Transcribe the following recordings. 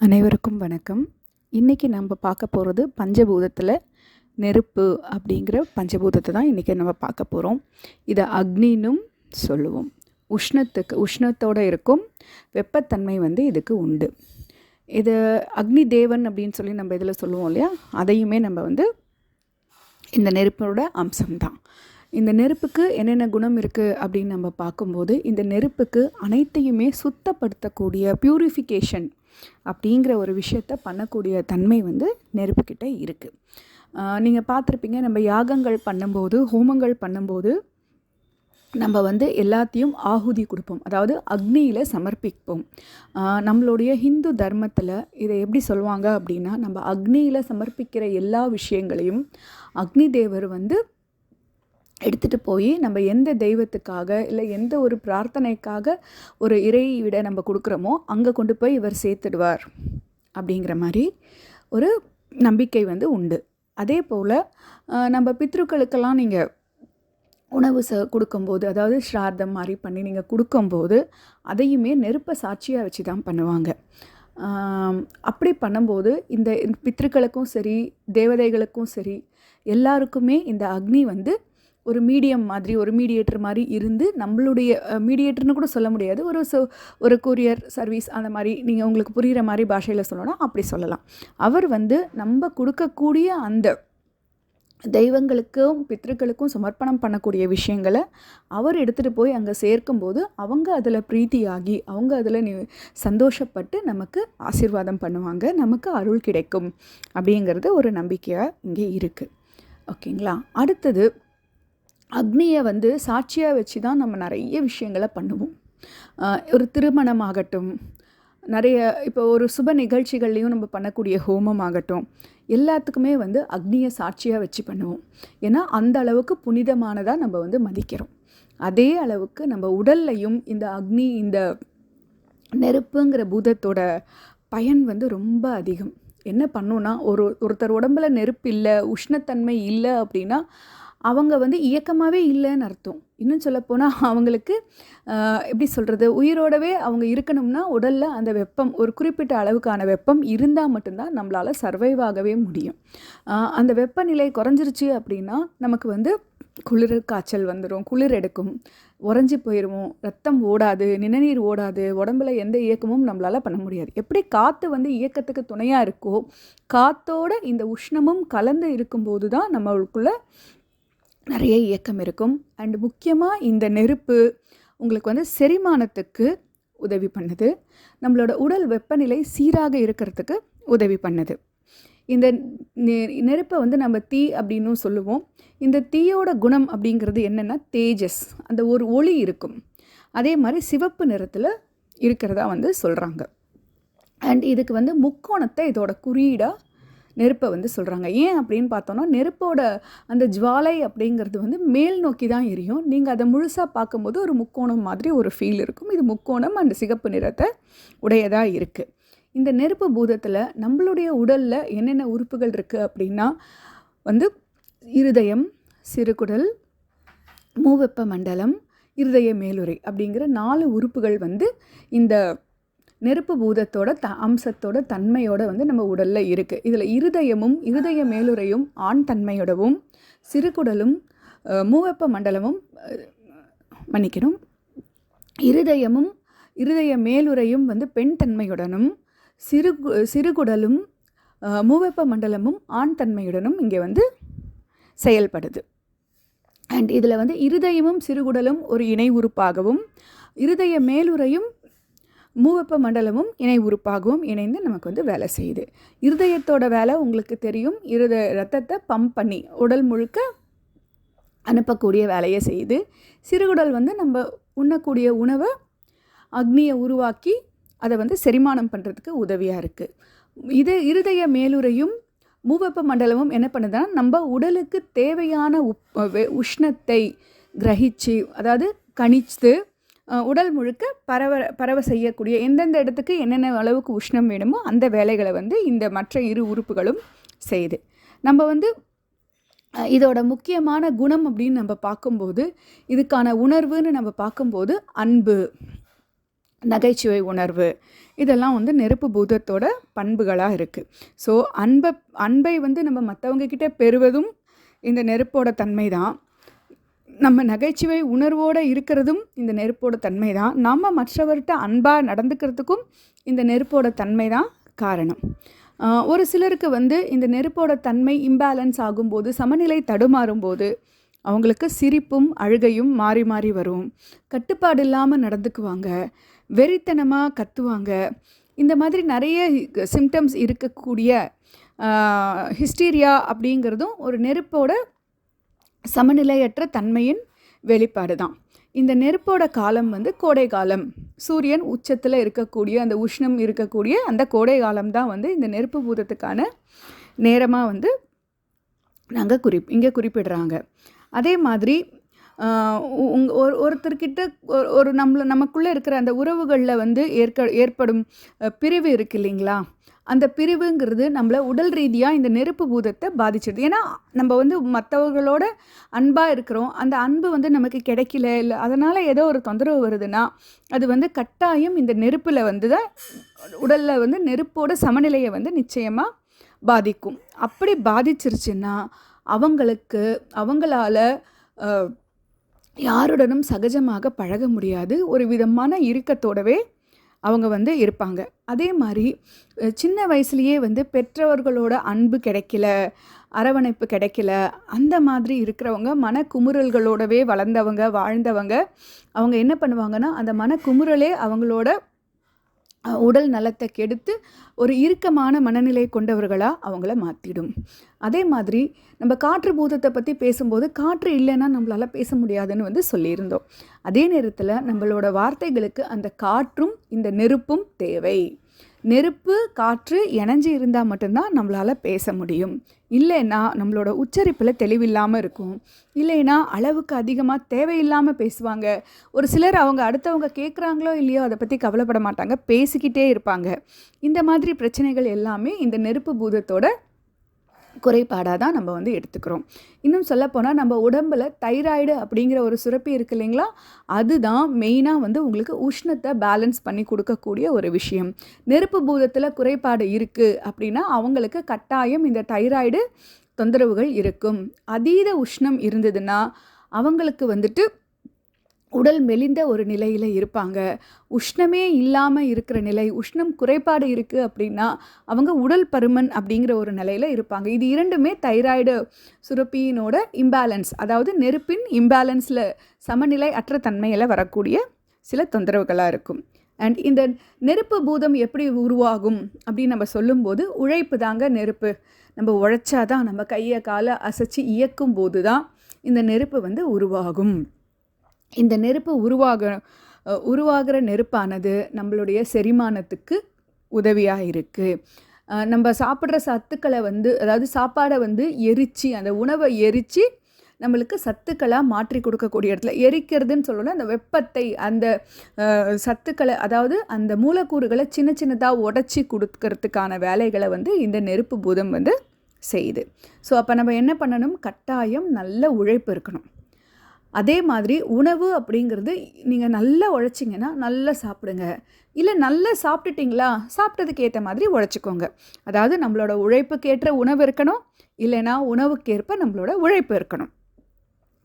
அனைவருக்கும் வணக்கம். இன்றைக்கி நம்ம பார்க்க போகிறது பஞ்சபூதத்தில் நெருப்பு அப்படிங்கிற பஞ்சபூதத்தை தான் இன்றைக்கி நம்ம பார்க்க போகிறோம் இதை அக்னின்னும் சொல்லுவோம். உஷ்ணத்துக்கு உஷ்ணத்தோடு இருக்கும் வெப்பத்தன்மை வந்து இதுக்கு உண்டு. இது அக்னி தேவன் அப்படின்னு சொல்லி நம்ம இதில் சொல்லுவோம் இல்லையா? அதையுமே நம்ம வந்து இந்த நெருப்போட அம்சம்தான் இந்த நெருப்புக்கு என்னென்ன குணம் இருக்குது அப்படின்னு நம்ம பார்க்கும்போது இந்த நெருப்புக்கு அனைத்தையுமே சுத்தப்படுத்தக்கூடிய பியூரிஃபிகேஷன் அப்படிங்கிற ஒரு விஷயத்த பண்ணக்கூடிய தன்மை வந்து நெருப்புக்கிட்ட இருக்குது நீங்கள் பார்த்துருப்பீங்க நம்ம யாகங்கள் பண்ணும்போது ஹோமங்கள் பண்ணும்போது நம்ம வந்து எல்லாத்தையும் ஆகுதி கொடுப்போம். அதாவது அக்னியில் சமர்ப்பிப்போம். நம்மளுடைய ஹிந்து தர்மத்தில் இதை எப்படி சொல்லுவாங்க அப்படின்னா நம்ம அக்னியில் சமர்ப்பிக்கிற எல்லா விஷயங்களையும் அக்னி தேவர் வந்து எடுத்துகிட்டு போய் நம்ம எந்த தெய்வத்துக்காக இல்லை எந்த ஒரு பிரார்த்தனைக்காக ஒரு இறையை விட நம்ம கொடுக்குறோமோ அங்கே கொண்டு போய் இவர் சேர்த்துடுவார். அப்படிங்கிற மாதிரி ஒரு நம்பிக்கை வந்து உண்டு. அதே போல் நம்ம பித்ருக்களுக்கெல்லாம் நீங்கள் உணவு ச கொடுக்கும்போது அதாவது ஸ்ரார்த்தம் மாதிரி பண்ணி நீங்கள் கொடுக்கும்போது அதையுமே நெருப்பை சாட்சியாக வச்சு தான் பண்ணுவாங்க அப்படி பண்ணும்போது இந்த பித்ருக்களுக்கும் சரி தேவதைகளுக்கும் சரி எல்லாருக்குமே இந்த அக்னி வந்து ஒரு மீடியம் மாதிரி ஒரு மீடியேட்டர் மாதிரி இருந்து நம்மளுடைய மீடியேட்டர்னு கூட சொல்ல முடியாது. ஒரு சோ ஒரு கொரியர் சர்வீஸ் அந்த மாதிரி நீங்கள் உங்களுக்கு புரிகிற மாதிரி பாஷையில் சொல்லணும் அப்படி சொல்லலாம். அவர் வந்து நம்ம கொடுக்கக்கூடிய அந்த தெய்வங்களுக்கும் பித்ருக்களுக்கும் சமர்ப்பணம் பண்ணக்கூடிய விஷயங்களை அவர் எடுத்துகிட்டு போய் அங்கே சேர்க்கும்போது அவங்க அதில் பிரீத்தியாகி அவங்க அதில் நி சந்தோஷப்பட்டு நமக்கு ஆசீர்வாதம் பண்ணுவாங்க. நமக்கு அருள் கிடைக்கும். அப்படிங்கிறது ஒரு நம்பிக்கையாக இங்கே இருக்குது ஓகேங்களா? அடுத்தது அக்னியை வந்து சாட்சியாக வச்சு தான் நம்ம நிறைய விஷயங்களை பண்ணுவோம். ஒரு திருமணம் ஆகட்டும் நிறைய இப்போ ஒரு சுப நிகழ்ச்சிகள்லையும் நம்ம பண்ணக்கூடிய ஹோமம் ஆகட்டும் எல்லாத்துக்குமே வந்து அக்னியை சாட்சியாக வச்சு பண்ணுவோம். ஏன்னா அந்த அளவுக்கு புனிதமானதாக நம்ம வந்து மதிக்கிறோம். அதே அளவுக்கு நம்ம உடல்லையும் இந்த அக்னி இந்த நெருப்புங்கிற பூதத்தோட பயன் வந்து ரொம்ப அதிகம். என்ன பண்ணோன்னா ஒரு ஒருத்தர் உடம்புல நெருப்பு இல்லை உஷ்ணத்தன்மை இல்லை அப்படின்னா அவங்க வந்து இயக்கமாகவே இல்லைன்னு அர்த்தம். இன்னும் சொல்லப்போனால் அவங்களுக்கு எப்படி சொல்கிறது உயிரோடவே அவங்க இருக்கணும்னா உடலில் அந்த வெப்பம் ஒரு குறிப்பிட்ட அளவுக்கான வெப்பம் இருந்தால் மட்டும்தான் நம்மளால் சர்வைவ் ஆகவே முடியும். அந்த வெப்பநிலை குறைஞ்சிருச்சு அப்படின்னா நமக்கு வந்து குளிர் காய்ச்சல் வந்துடும் குளிர் எடுக்கும் உறைஞ்சி போயிடுவோம் ரத்தம் ஓடாது நிணநீர் ஓடாது உடம்புல எந்த இயக்கமும் நம்மளால் பண்ண முடியாது. எப்படி காற்று வந்து இயக்கத்துக்கு துணையாக இருக்கோ காத்தோட இந்த உஷ்ணமும் கலந்து இருக்கும்போது தான் நம்மளுக்குள்ள நிறைய இயக்கம் இருக்கும். அண்ட் முக்கியமாக இந்த நெருப்பு உங்களுக்கு வந்து செரிமானத்துக்கு உதவி பண்ணுது. நம்மளோட உடல் வெப்பநிலை சீராக இருக்கிறதுக்கு உதவி பண்ணுது. இந்த நெ- நெருப்பை வந்து நம்ம தீ அப்படின்னும் சொல்லுவோம். இந்த தீயோட குணம் அப்படிங்கிறது என்னென்னா தேஜஸ் அந்த ஒரு ஒளி இருக்கும். அதே மாதிரி சிவப்பு நிறத்தில் இருக்கிறதா வந்து சொல்கிறாங்க அண்ட் இதுக்கு வந்து முக்கோணத்தை இதோட குறியீடாக நெருப்பை வந்து சொல்கிறாங்க ஏன் அப்படின்னு பார்த்தோன்னா நெருப்போட அந்த ஜுவாலை அப்படிங்கிறது வந்து மேல் நோக்கி தான் எரியும். நீங்கள் அதை முழுசாக பார்க்கும்போது ஒரு முக்கோணம் மாதிரி ஒரு ஃபீல் இருக்கும். இது முக்கோணம் அந்த சிகப்பு நிறத்தை உடையதாக இருக்குது இந்த நெருப்பு பூதத்தில் நம்மளுடைய உடலில் என்னென்ன உறுப்புகள் இருக்குது அப்படின்னா வந்து இருதயம் சிறுகுடல் மூவெப்ப மண்டலம் இருதய மேலுரை அப்படிங்கிற நாலு உறுப்புகள் வந்து இந்த நெருப்பு பூதத்தோட த அம்சத்தோட தன்மையோட வந்து நம்ம உடலில் இருக்குது இதில் இருதயமும் இருதய மேலுறையும் ஆண் தன்மையோடவும் சிறுகுடலும் மூவெப்ப மண்டலமும் மன்னிக்கணும். இருதயமும் இருதய மேலுறையும் வந்து பெண் தன்மையுடனும் சிறு சிறுகுடலும் மூவெப்ப மண்டலமும் ஆண் தன்மையுடனும் இங்கே வந்து செயல்படுது. அண்ட் இதில் வந்து இருதயமும் சிறுகுடலும் ஒரு இணை உறுப்பாகவும் இருதய மேலுறையும் மூவெப்ப மண்டலமும் இணை உறுப்பாகவும் இணைந்து நமக்கு வந்து வேலை செய்யுது. இருதயத்தோட வேலை உங்களுக்கு தெரியும். இருத ரத்தத்தை பம்ப் பண்ணி உடல் முழுக்க அனுப்பக்கூடிய வேலையை செய்யுது. சிறுகுடல் வந்து நம்ம உண்ணக்கூடிய உணவை அக்னியை உருவாக்கி அதை வந்து செரிமானம் பண்ணுறதுக்கு உதவியாக இருக்குது இது இருதய மேலுறையும் மூவெப்ப மண்டலமும் என்ன பண்ணுதுன்னா நம்ம உடலுக்கு தேவையான உப் உஷ்ணத்தை கிரகிச்சு அதாவது கணிச்சு உடல் முழுக்க பரவ பரவ செய்யக்கூடிய எந்தெந்த இடத்துக்கு என்னென்ன அளவுக்கு உஷ்ணம் வேணுமோ அந்த வேலைகளை வந்து இந்த மற்ற இரு உறுப்புகளும் செய்யுது. நம்ம வந்து இதோட முக்கியமான குணம் அப்படின்னு நம்ம பார்க்கும்போது இதுக்கான உணர்வுன்னு நம்ம பார்க்கும்போது அன்பு நகைச்சுவை உணர்வு இதெல்லாம் வந்து நெருப்பு பூதத்தோட பண்புகளாக இருக்குது ஸோ அன்பை அன்பை வந்து நம்ம மற்றவங்க கிட்ட பெறுவதும் இந்த நெருப்போட தன்மை தான் நம்ம நகைச்சுவை உணர்வோடு இருக்கிறதும் இந்த நெருப்போட தன்மை தான் நம்ம மற்றவர்கிட்ட அன்பாக நடந்துக்கிறதுக்கும் இந்த நெருப்போட தன்மை தான் காரணம் ஒரு சிலருக்கு வந்து இந்த நெருப்போட தன்மை இம்பேலன்ஸ் ஆகும்போது சமநிலை தடுமாறும்போது அவங்களுக்கு சிரிப்பும் அழுகையும் மாறி மாறி வரும். கட்டுப்பாடு இல்லாமல் நடந்துக்குவாங்க. வெறித்தனமாக கத்துவாங்க. இந்த மாதிரி நிறைய சிம்டம்ஸ் இருக்கக்கூடிய ஹிஸ்டீரியா அப்படிங்கிறதும் ஒரு நெருப்போட சமநிலையற்ற தன்மையின் வெளிப்பாடு தான் இந்த நெருப்போட காலம் வந்து கோடை காலம். சூரியன் உச்சத்தில் இருக்கக்கூடிய அந்த உஷ்ணம் இருக்கக்கூடிய அந்த கோடை காலம் தான் வந்து இந்த நெருப்பு பூதத்துக்கான நேரமாக வந்து நாங்கள் குறிப் இங்கே குறிப்பிடுறாங்க. அதே மாதிரி உங் ஒரு ஒருத்தர்கிட்ட ஒரு ஒரு நம்மள நமக்குள்ளே இருக்கிற அந்த உறவுகளில் வந்து ஏற்க ஏற்படும் பிரிவு இருக்கு இல்லைங்களா? அந்த பிரிவுங்கிறது நம்மளை உடல் ரீதியாக இந்த நெருப்பு பூதத்தை பாதிச்சிடுது ஏன்னா நம்ம வந்து மற்றவர்களோட அன்பாக இருக்கிறோம். அந்த அன்பு வந்து நமக்கு கிடைக்கல. இல்லை அதனால் ஏதோ ஒரு தொந்தரவு வருதுன்னா அது வந்து கட்டாயம் இந்த நெருப்பில் வந்து தான் உடலில் வந்து நெருப்போட சமநிலையை வந்து நிச்சயமாக பாதிக்கும். அப்படி பாதிச்சிருச்சுன்னா அவங்களுக்கு அவங்களால யாருடனும் சகஜமாக பழக முடியாது. ஒரு விதமான இறுக்கத்தோடவே அவங்க வந்து இருப்பாங்க. அதே மாதிரி சின்ன வயசுலேயே வந்து பெற்றவர்களோட அன்பு கிடைக்கல அரவணைப்பு கிடைக்கல அந்த மாதிரி இருக்கிறவங்க மனக்குமுறல்களோடவே வளர்ந்தவங்க வாழ்ந்தவங்க அவங்க என்ன பண்ணுவாங்கன்னா அந்த மனக்குமுறலே அவங்களோட உடல் நலத்தை கெடுத்து ஒரு இறுக்கமான மனநிலை கொண்டவர்களாக அவங்கள மாற்றிடும் அதே மாதிரி நம்ம காற்று பூதத்தை பற்றி பேசும்போது காற்று இல்லைன்னா நம்மளால் பேச முடியாதுன்னு வந்து சொல்லியிருந்தோம். அதே நேரத்தில் நம்மளோட வார்த்தைகளுக்கு அந்த காற்றும் இந்த நெருப்பும் தேவை. நெருப்பு காற்று இணைஞ்சு இருந்தால் மட்டும்தான் நம்மளால் பேச முடியும். இல்லைன்னா நம்மளோட உச்சரிப்பில் தெளிவில்லாமல் இருக்கும். இல்லைன்னா அளவுக்கு அதிகமாக தேவையில்லாமல் பேசுவாங்க. ஒரு சிலர் அவங்க அடுத்தவங்க கேட்குறாங்களோ இல்லையோ அதை பற்றி கவலைப்பட மாட்டாங்க. பேசிக்கிட்டே இருப்பாங்க. இந்த மாதிரி பிரச்சனைகள் எல்லாமே இந்த நெருப்பு பூதத்தோட குறைபாடாக தான் நம்ம வந்து எடுத்துக்கிறோம். இன்னும் சொல்லப்போனால் நம்ம உடம்பில் தைராய்டு அப்படிங்கிற ஒரு சுரப்பி இருக்கு இல்லைங்களா? அதுதான் மெயினாக வந்து உங்களுக்கு உஷ்ணத்தை பேலன்ஸ் பண்ணி கொடுக்கக்கூடிய ஒரு விஷயம். நெருப்பு பூதத்தில் குறைபாடு இருக்குது அப்படின்னா அவங்களுக்கு கட்டாயம் இந்த தைராய்டு தொந்தரவுகள் இருக்கும். அதீத உஷ்ணம் இருந்ததுன்னா அவங்களுக்கு வந்துட்டு உடல் மெலிந்த ஒரு நிலையில் இருப்பாங்க. உஷ்ணமே இல்லாமல் இருக்கிற நிலை உஷ்ணம் குறைபாடு இருக்குது அப்படின்னா அவங்க உடல் பருமன் அப்படிங்கிற ஒரு நிலையில் இருப்பாங்க. இது இரண்டுமே தைராய்டு சுரப்பியினோட இம்பேலன்ஸ் அதாவது நெருப்பின் இம்பேலன்ஸில் சமநிலை அற்ற தன்மையில் வரக்கூடிய சில தொந்தரவுகளாக இருக்கும். அண்ட் இந்த நெருப்பு பூதம் எப்படி உருவாகும் அப்படின்னு நம்ம சொல்லும்போது உழைப்பு தாங்க நெருப்பு. நம்ம உழைச்சாதான் நம்ம கையை காலை அசைச்சு இயக்கும் போது தான் இந்த நெருப்பு வந்து உருவாகும். இந்த நெருப்பு உருவாக உருவாகிற நெருப்பானது நம்மளுடைய செரிமானத்துக்கு உதவியாக இருக்குது நம்ம சாப்பிட்ற சத்துக்களை வந்து அதாவது சாப்பாடை வந்து எரித்து அந்த உணவை எரித்து நம்மளுக்கு சத்துக்களாக மாற்றி கொடுக்கக்கூடிய இடத்துல எரிக்கிறதுன்னு சொல்லணும் அந்த வெப்பத்தை அந்த சத்துக்களை அதாவது அந்த மூலக்கூறுகளை சின்ன சின்னதாக உடச்சி கொடுக்கறதுக்கான வேலைகளை வந்து இந்த நெருப்பு பூதம் வந்து செய்யுது. ஸோ அப்போ நம்ம என்ன பண்ணணும்? கட்டாயம் நல்ல உழைப்பு இருக்கணும். அதே மாதிரி உணவு அப்படிங்கிறது நீங்கள் நல்லா உழைச்சிங்கன்னா நல்லா சாப்பிடுங்க. இல்லை நல்லா சாப்பிட்டுட்டிங்களா? சாப்பிட்டதுக்கு ஏற்ற மாதிரி உழைச்சிக்கோங்க. அதாவது நம்மளோட உழைப்புக்கேற்ற உணவு இருக்கணும். இல்லைன்னா உணவுக்கேற்ப நம்மளோட உழைப்பு இருக்கணும்.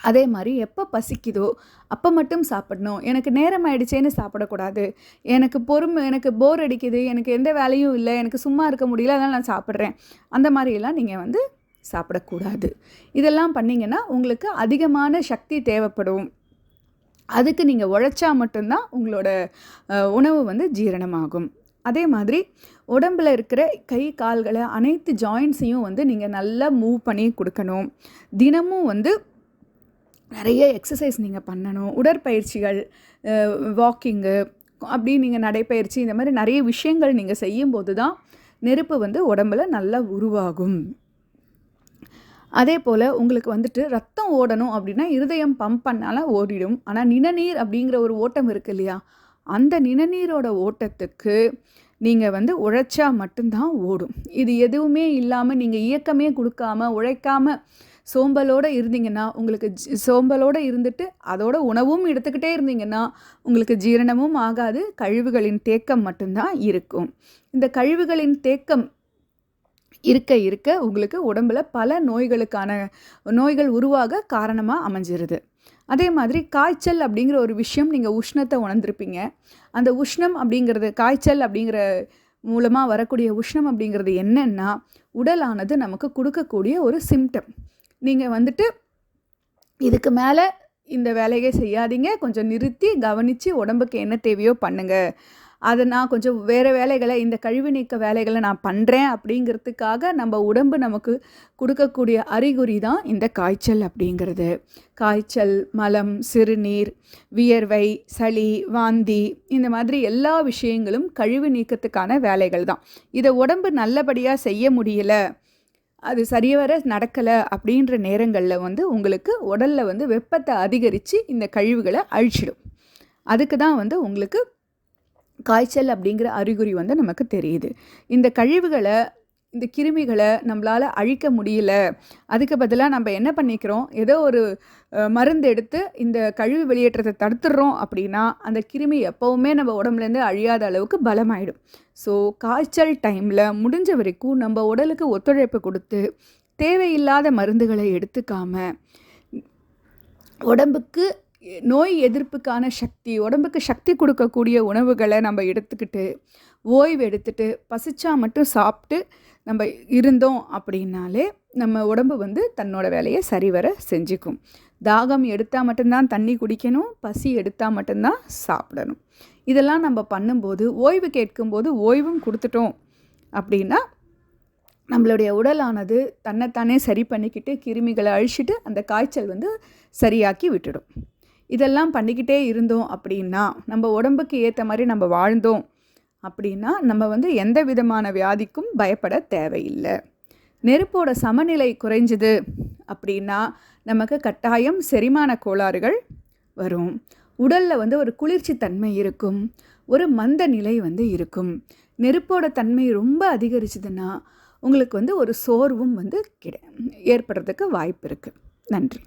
அதே மாதிரி எப்போ பசிக்குதோ அப்போ மட்டும் சாப்பிடணும். எனக்கு நேரம் ஆயிடுச்சேன்னு சாப்பிடக்கூடாது. எனக்கு பொறுமை எனக்கு போர் அடிக்குது. எனக்கு எந்த வேலையும் இல்லை. எனக்கு சும்மா இருக்க முடியல. அதனால் நான் சாப்பிட்றேன். அந்த மாதிரியெல்லாம் நீங்கள் வந்து சாப்பிடக்கூடாது. இதெல்லாம் பண்ணிங்கன்னா உங்களுக்கு அதிகமான சக்தி தேவைப்படும். அதுக்கு நீங்கள் உழைச்சா மட்டும்தான் உங்களோட உணவு வந்து ஜீரணமாகும். அதே மாதிரி உடம்பில் இருக்கிற கை கால்களை அனைத்து ஜாயின்ஸையும் வந்து நீங்கள் நல்லா மூவ் பண்ணி கொடுக்கணும். தினமும் வந்து நிறைய எக்ஸசைஸ் நீங்கள் பண்ணணும். உடற்பயிற்சிகள் வாக்கிங்கு அப்படி நீங்கள் நடைப்பயிற்சி இந்த மாதிரி நிறைய விஷயங்கள் நீங்கள் செய்யும்போது தான் நெருப்பு வந்து உடம்பில் நல்லா உருவாகும். அதே போல் உங்களுக்கு வந்துட்டு ரத்தம் ஓடணும் அப்படின்னா இருதயம் பம்ப் பண்ணாலும் ஓடிடும். ஆனால் நிணநீர் அப்படிங்கிற ஒரு ஓட்டம் இருக்கு இல்லையா? அந்த நிணநீரோட ஓட்டத்துக்கு நீங்கள் வந்து உழைச்சா மட்டும்தான் ஓடும். இது எதுவுமே இல்லாமல் நீங்கள் இயக்கமே கொடுக்காம உழைக்காம சோம்பலோடு இருந்தீங்கன்னா உங்களுக்கு ஜி- சோம்பலோடு இருந்துட்டு அதோட உணவும் எடுத்துக்கிட்டே இருந்தீங்கன்னா உங்களுக்கு ஜீரணமும் ஆகாது கழிவுகளின் தேக்கம் மட்டும்தான் இருக்கும். இந்த கழிவுகளின் தேக்கம் இருக்க இருக்க உங்களுக்கு உடம்புல பல நோய்களுக்கான நோய்கள் உருவாக காரணமாக அமைஞ்சிருது. அதே மாதிரி காய்ச்சல் அப்படிங்கிற ஒரு விஷயம் நீங்கள் உஷ்ணத்தை உணர்ந்திருப்பீங்க. அந்த உஷ்ணம் அப்படிங்கிறது காய்ச்சல் அப்படிங்கிற மூலமாக வரக்கூடிய உஷ்ணம் அப்படிங்கிறது என்னென்னா உடலானது நமக்கு கொடுக்கக்கூடிய ஒரு சிம்டம் நீங்கள் வந்துட்டு இதுக்கு மேலே இந்த வேலையை செய்யாதீங்க. கொஞ்சம் நிறுத்தி கவனித்து உடம்புக்கு என்ன தேவையோ பண்ணுங்கள் அதை நான் கொஞ்சம் வேறு வேலைகளை இந்த கழிவு நீக்க வேலைகளை நான் பண்ணுறேன் அப்படிங்கிறதுக்காக நம்ம உடம்பு நமக்கு கொடுக்கக்கூடிய அறிகுறி தான் இந்த காய்ச்சல் அப்படிங்கிறது. காய்ச்சல் மலம் சிறுநீர் வியர்வை சளி வாந்தி இந்த மாதிரி எல்லா விஷயங்களும் கழிவு நீக்கத்துக்கான வேலைகள் தான். இதை உடம்பு நல்லபடியாக செய்ய முடியல அது சரியவர நடக்கலை அப்படின்ற நேரங்களில் வந்து உங்களுக்கு உடலில் வந்து வெப்பத்தை அதிகரித்து இந்த கழிவுகளை அழிச்சிடும். அதுக்கு தான் வந்து உங்களுக்கு காய்ச்சல் அப்படிங்கிற அறிகுறி வந்து நமக்கு தெரியுது. இந்த கழிவுகளை இந்த கிருமிகளை நம்மளால் அழிக்க முடியல. அதுக்கு பதிலாக நம்ம என்ன பண்ணிக்கிறோம்? ஏதோ ஒரு மருந்து எடுத்து இந்த கழிவு வெளியேற்றத்தை தடுத்துடுறோம் அப்படின்னா அந்த கிருமி எப்போவுமே நம்ம உடம்புலேருந்து அழியாத அளவுக்கு பலமாயிடும். ஸோ காய்ச்சல் டைமில் முடிஞ்ச வரைக்கும் நம்ம உடலுக்கு ஒத்துழைப்பு கொடுத்து தேவையில்லாத மருந்துகளை எடுத்துக்காமல் உடம்புக்கு நோய் எதிர்ப்புக்கான சக்தி உடம்புக்கு சக்தி கொடுக்கக்கூடிய உணவுகளை நம்ம எடுத்துக்கிட்டு ஓய்வு எடுத்துட்டு பசிச்சா மட்டும் சாப்பிட்டு நம்ம இருந்தோம் அப்படின்னாலே நம்ம உடம்பு வந்து தன்னோட வேலையை சரிவர செஞ்சுக்கும். தாகம் எடுத்தால் மட்டும்தான் தண்ணி குடிக்கணும் பசி எடுத்தால் மட்டும்தான் சாப்பிடணும். இதெல்லாம் நம்ம பண்ணும்போது ஓய்வு கேட்கும்போது ஓய்வும் கொடுத்துட்டோம் அப்படின்னா நம்மளுடைய உடலானது தன்னைத்தானே சரி பண்ணிக்கிட்டு கிருமிகளை அழிச்சிட்டு அந்த காய்ச்சல் வந்து சரியாக்கி விட்டுடும். இதெல்லாம் பண்ணிக்கிட்டே இருந்தோம் அப்படின்னா நம்ம உடம்புக்கு ஏற்ற மாதிரி நம்ம வாழ்ந்தோம் அப்படின்னா நம்ம வந்து எந்த விதமான வியாதிக்கும் பயப்பட தேவையில்லை. நெருப்போட சமநிலை குறைஞ்சது அப்படின்னா நமக்கு கட்டாயம் செரிமான கோளாறுகள் வரும். உடலில் வந்து ஒரு குளிர்ச்சி தன்மை இருக்கும். ஒரு மந்த நிலை வந்து இருக்கும். நெருப்போட தன்மை ரொம்ப அதிகரிச்சதுன்னா உங்களுக்கு வந்து ஒரு சோர்வும் வந்து கிட ஏற்படுறதுக்கு வாய்ப்பு இருக்குது நன்றி.